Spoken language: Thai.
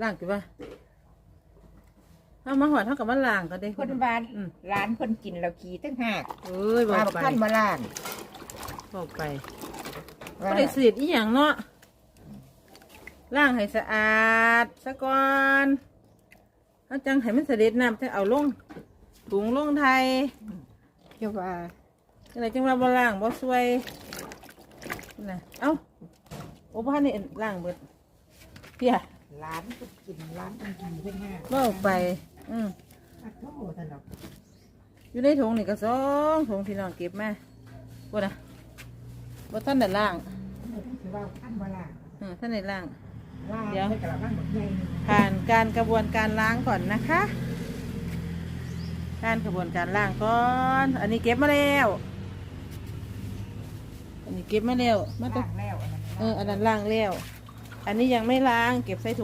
ล้างกี่ว่าเอามาหอดเท่ากับว่าล้างก็ได้คนบ้านอืม ร้านคนกินเราขี่ตั้งหากเอ้ยบอมากบักไปขั้นมาล่างบอกไปว่าก็ได้เสียดอีหยังเนาะล้างให้สะอาดซะก่อนเอาจังให้มันเสด็จน้ำจะเอาลงถุงลงไทยเจ้าว่าอะไรจังว่าบ่ล้างบ่สวยนะเอ้าโอ้บ้านนี่ล้างเบิดเพีย ร้านคนกินร้านคนกินตั้งหากบ่ไป อืมอะโทษท่านดอกอยู่ในถุงนี่ก็สองถุงพี่น้องเก็บมาบ่นะบ่ท่านได้ล้างคือว่าขั้นมาล่างเออท่านได้ล้างล่างเดี๋ยวให้กระบ้างหมดใหญ่หนึ่งผ่านการกระบวนการล้างก่อนนะคะ การกระบวนการล้างก่อน อันนี้เก็บมาแล้ว อันนี้เก็บมาแล้วมาต้อล่างแล้วอันนั้น เออ อันนั้นล้างแล้ว อันนี้ยังไม่ล้างเก็บใส่ถุง